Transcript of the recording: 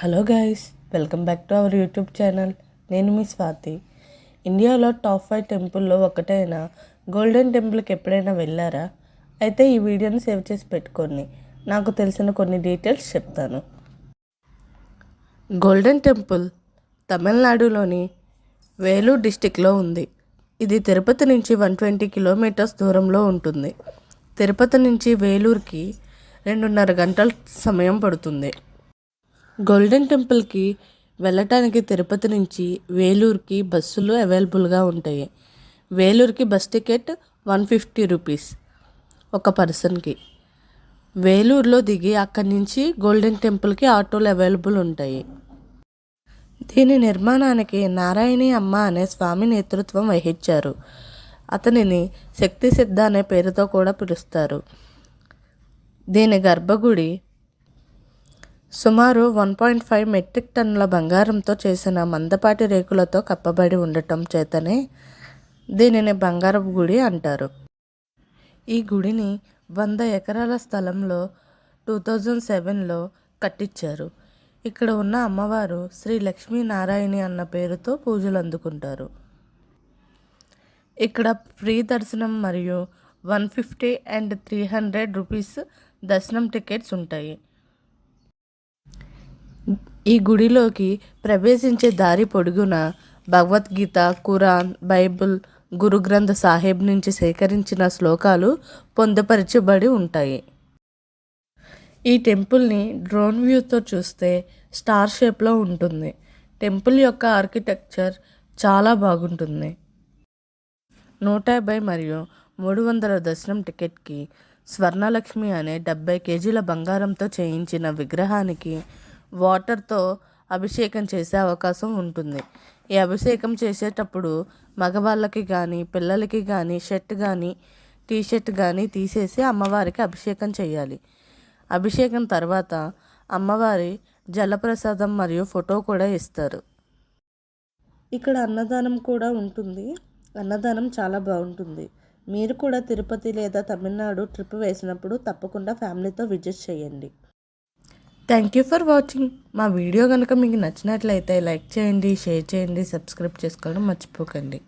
Hello guys welcome back to our YouTube channel. నేను మీ స్వాతి. ఇండియాలో టాప్ ఫైవ్ టెంపుల్లో ఒకటైన గోల్డెన్ టెంపుల్కి ఎప్పుడైనా వెళ్ళారా? అయితే ఈ వీడియోని సేవ్ చేసి పెట్టుకోండి. నాకు తెలిసిన కొన్ని డీటెయిల్స్ చెప్తాను. గోల్డెన్ టెంపుల్ తమిళనాడులోని వేలూరు డిస్టిక్లో ఉంది. ఇది తిరుపతి నుంచి వన్ ట్వంటీ కిలోమీటర్స్ దూరంలో ఉంటుంది. తిరుపతి నుంచి వేలూరుకి రెండున్నర గంటల సమయం పడుతుంది. గోల్డెన్ టెంపుల్కి వెళ్ళటానికి తిరుపతి నుంచి వేలూరుకి బస్సులు అవైలబుల్గా ఉంటాయి. వేలూరుకి bus ticket one fifty rupees ఒక పర్సన్కి. వేలూరులో దిగి అక్కడి నుంచి గోల్డెన్ టెంపుల్కి ఆటోలు అవైలబుల్ ఉంటాయి. దీని నిర్మాణానికి నారాయణి అమ్మ అనే స్వామి నేతృత్వం వహించారు. అతనిని శక్తి సిద్ధ అనే పేరుతో కూడా పిలుస్తారు. దీని గర్భగుడి సుమారు వన్ పాయింట్ ఫైవ్ మెట్రిక్ టన్నుల బంగారంతో చేసిన మందపాటి రేకులతో కప్పబడి ఉండటం చేతనే దీనిని బంగారపు గుడి అంటారు. ఈ గుడిని వంద ఎకరాల స్థలంలో టూ థౌజండ్ సెవెన్లో కట్టించారు. ఇక్కడ ఉన్న అమ్మవారు శ్రీ లక్ష్మీనారాయణి అన్న పేరుతో పూజలు అందుకుంటారు. ఇక్కడ ఫ్రీ దర్శనం మరియు one fifty and three hundred rupees దర్శనం టికెట్స్ ఉంటాయి. ఈ గుడిలోకి ప్రవేశించే దారి పొడుగున భగవద్గీత ఖురాన్ బైబిల్ గురు గ్రంథ సాహెబ్ నుంచి సేకరించిన శ్లోకాలు పొందుపరచబడి ఉంటాయి. ఈ టెంపుల్ని డ్రోన్ వ్యూతో చూస్తే స్టార్ షేప్లో ఉంటుంది. టెంపుల్ యొక్క ఆర్కిటెక్చర్ చాలా బాగుంటుంది. నూట యాభై మరియు మూడు వందల దర్శనం టికెట్కి స్వర్ణలక్ష్మి అనే డెబ్బై కేజీల బంగారంతో చేయించిన విగ్రహానికి వాటర్తో అభిషేకం చేసే అవకాశం ఉంటుంది. ఈ అభిషేకం చేసేటప్పుడు మగవాళ్ళకి కానీ పిల్లలకి కానీ షర్ట్ కానీ టీ షర్ట్ కానీ తీసేసి అమ్మవారికి అభిషేకం చేయాలి. అభిషేకం తర్వాత అమ్మవారి జలప్రసాదం మరియు ఫోటో కూడా ఇస్తారు. ఇక్కడ అన్నదానం కూడా ఉంటుంది. అన్నదానం చాలా బాగుంటుంది. మీరు కూడా తిరుపతి లేదా తమిళనాడు ట్రిప్ వేసినప్పుడు తప్పకుండా ఫ్యామిలీతో విజిట్ చేయండి. థ్యాంక్ యూ ఫర్ వాచింగ్ మా వీడియో కనుక మీకు నచ్చినట్లయితే లైక్ చేయండి షేర్ చేయండి సబ్స్క్రైబ్ చేసుకోవడం మర్చిపోకండి.